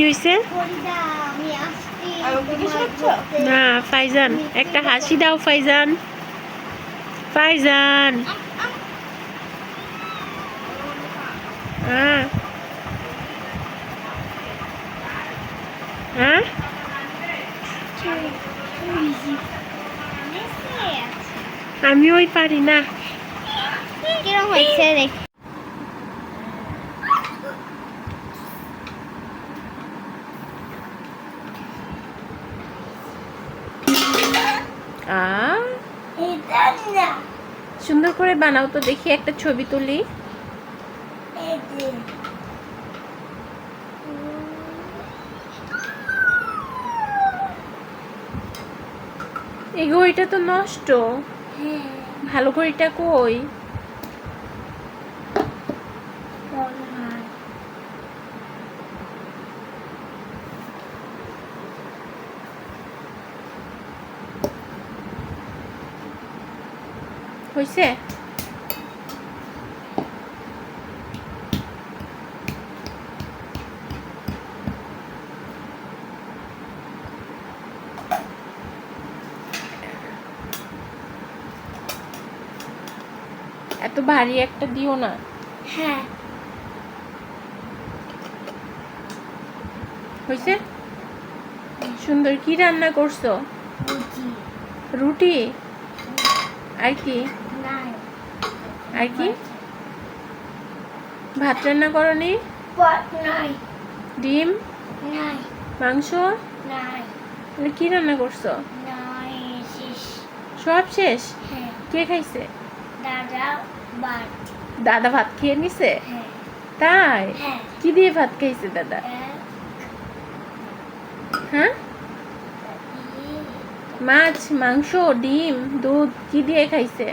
কি হয়েছে। না, ফাইজান, একটা হাসি দাও, ফাইজান। ফাইজান। হ্যাঁ। হ্যাঁ? আমি ওই পারি না। কিরম হয়েছে সুন্দর করে বানাও তো দেখি একটা ছবি তুলি। এই এটা ঘড়িটা তো নষ্ট। ভালো করে এটা কই? হয়েছে এত ভারী একটা দিও না। হ্যাঁ। হয়েছে সুন্দর কি রান্না করছ? রুটি? আর কি? আর কি? ভাত রান্না করনি? ডিম? মাংস? মানে কি রান্না করছ? সব শেষ? হ্যাঁ। কে খাইছে? দাদা ভাত। খেয়ে নিছে? হ্যাঁ। তাই? হ্যাঁ। কি দিয়ে ভাত খাইছে দাদা? হ্যাঁ? মাছ মাংস ডিম দুধ কি দিয়ে খাইছে?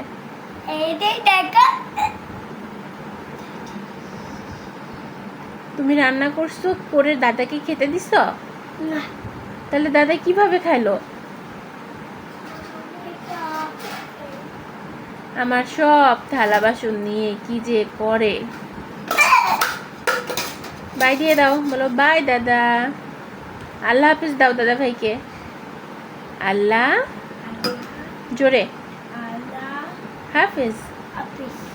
তুমি রান্না করছ করে দাদাকে খেতে দিছ? না। তাহলে দাদা কীভাবে খাইলো? আমার সব থালা বাসন নিয়ে কি যে করে। বাই দিয়ে দাও বলো বাই দাদা। আল্লাহ হাফিজ দাও দাদা ভাইকে। আল্লাহ। জোরে। হাফিজ হাফিজ